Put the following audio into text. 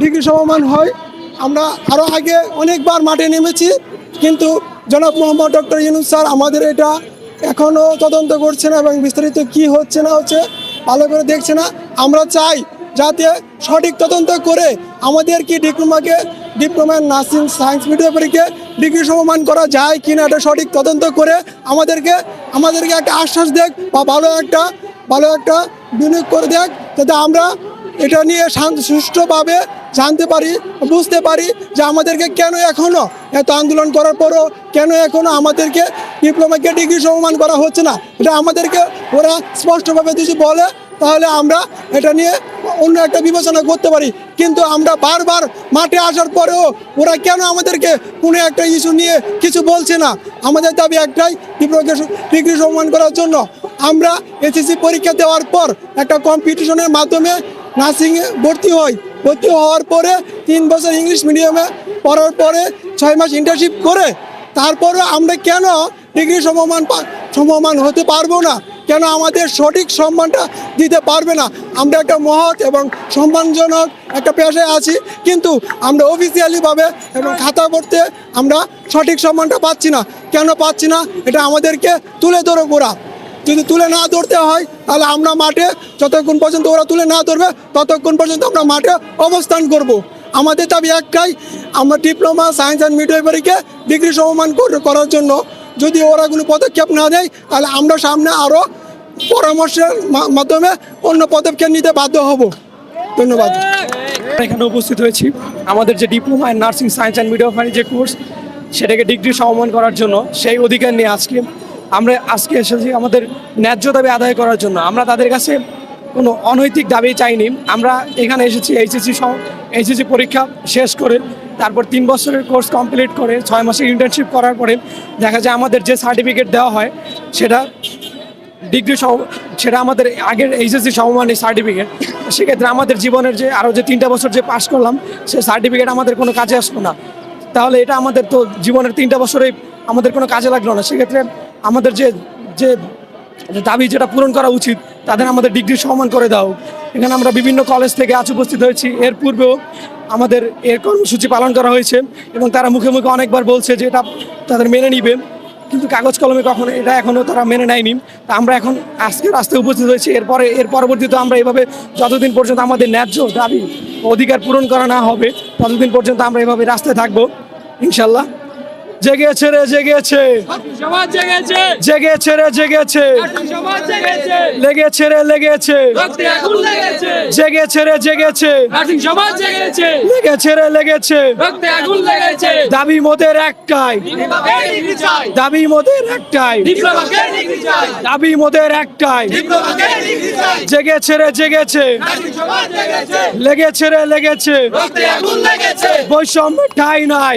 Degree সমমান হয়। আমরা আরও আগে অনেকবার মাঠে নেমেছি, কিন্তু জনাব মোহাম্মদ ডক্টর ইউনুস স্যার, আমাদের এটা এখনও তদন্ত করছে না এবং বিস্তারিত কি হচ্ছে না হচ্ছে ভালো করে দেখছে না। আমরা চাই যাতে সঠিক তদন্ত করে আমাদের কি ডিপ্লোমাকে, ডিপ্লোমা নার্সিং সায়েন্স মিডিয়াপারিকে ডিগ্রি সমমান করা যায় কি না এটা সঠিক তদন্ত করে আমাদেরকে আমাদেরকে একটা আশ্বাস দেখ বা ভালো একটা ভালো একটা বিনিয়োগ করে দেখ, যাতে আমরা এটা নিয়ে শান্ত সুষ্ঠুভাবে জানতে পারি, বুঝতে পারি যে আমাদেরকে কেন এখনও এত আন্দোলন করার পরও কেন এখনও আমাদেরকে ডিপ্লোমাকে ডিগ্রি সমমান করা হচ্ছে না। এটা আমাদেরকে ওরা স্পষ্টভাবে যদি বলে, তাহলে আমরা এটা নিয়ে অন্য একটা বিবেচনা করতে পারি। কিন্তু আমরা বারবার মাঠে আসার পরেও ওরা কেন আমাদেরকে কোনো একটা ইস্যু নিয়ে কিছু বলছে না? আমাদের দাবি একটাই ডিপ্লোমাকে ডিগ্রি সম্মান করার জন্য। আমরা এসএসসি পরীক্ষা দেওয়ার পর একটা কম্পিটিশনের মাধ্যমে নার্সিংয়ে ভর্তি হই। ভর্তি হওয়ার পরে তিন বছর ইংলিশ মিডিয়ামে পড়ার পরে ছয় মাস ইন্টার্নশিপ করে, তারপরে আমরা কেন ডিগ্রি সমমান সমমান হতে পারব না? কেন আমাদের সঠিক সম্মানটা দিতে পারবে না? আমরা একটা মহৎ এবং সম্মানজনক একটা পেশায় আছি, কিন্তু আমরা অফিসিয়ালিভাবে এবং খাতা করতে আমরা সঠিক সম্মানটা পাচ্ছি না। কেন পাচ্ছি না? এটা আমাদেরকে তুলে ধরো ওরা যদি তুলে না ধরতে হয়, তাহলে আমরা মাঠে যতক্ষণ পর্যন্ত ওরা তুলে না ধরবে, ততক্ষণ পর্যন্ত আমরা মাঠে অবস্থান করব। আমাদের দাবি একটাই, আমরা ডিপ্লোমা, সায়েন্স অ্যান্ড মিডওয়াইফারিকে ডিগ্রি সমমান করার জন্য। যদি ওরা কোনো পদক্ষেপ না দেয় তাহলে আমরা সামনে আরও পরামর্শের মাধ্যমে অন্য পদক্ষেপ নিতে বাধ্য হব। ধন্যবাদ। এখানে উপস্থিত হয়েছি। আমাদের যে diploma in nursing, science and midwifery যে কোর্স, সেটাকে ডিগ্রি সমমান করার জন্য সেই অধিকার নিয়ে আজকে আমরা আজকে এসেছি আমাদের ন্যায্য দাবি আদায় করার জন্য। আমরা তাদের কাছে কোনো অনৈতিক দাবি চাইনি। আমরা এখানে এসেছি এইচএসসি এইচএসসি পরীক্ষা শেষ করে তারপর তিন বছরের কোর্স কমপ্লিট করে ছয় মাসের ইন্টার্নশিপ করার পরে দেখা যায় আমাদের যে সার্টিফিকেট দেওয়া হয়, সেটা ডিগ্রি সম সেটা আমাদের আগের এইচএসসি সমমানের সার্টিফিকেট সেক্ষেত্রে আমাদের জীবনের যে আরও যে তিনটা বছর যে পাশ করলাম, সে সার্টিফিকেট আমাদের কোনো কাজে আসলো না। তাহলে এটা আমাদের তো জীবনের তিনটা বছরেই আমাদের কোনো কাজে লাগল না। সেক্ষেত্রে আমাদের যে যে দাবি যেটা পূরণ করা উচিত, তাদের আমাদের ডিগ্রি সমান করে দাও। এখানে আমরা বিভিন্ন কলেজ থেকে আজ উপস্থিত হয়েছি। এর পূর্বেও আমাদের এর কর্মসূচি পালন করা হয়েছে এবং তারা মুখে মুখে অনেকবার বলছে যে এটা তাদের মেনে নিবে। কিন্তু কাগজ কলমে কখনো এটা এখনও তারা মেনে নেয়নি। তা আমরা এখন আজকে রাস্তায় উপস্থিত হয়েছি। এরপরে, এর পরবর্তীতে আমরা এভাবে যতদিন পর্যন্ত আমাদের ন্যায্য দাবি, অধিকার পূরণ করা না হবে, ততদিন পর্যন্ত আমরা এভাবে রাস্তায় থাকব। ইনশাল্লাহ জেগেছে রে জেগেছে। জেগেছে। জেগেছে রে জেগেছে। লেগেছে রে লেগেছে। জেগেছে রে জেগেছে। লেগেছে রে লেগেছে। দাবি মোদের একটাই। দাবি মোদের একটাই। দাবি মোদের একটাই। জেগেছে রে জেগেছে। লেগেছে রে লেগেছে। বৈষম্যের ঠাই নাই।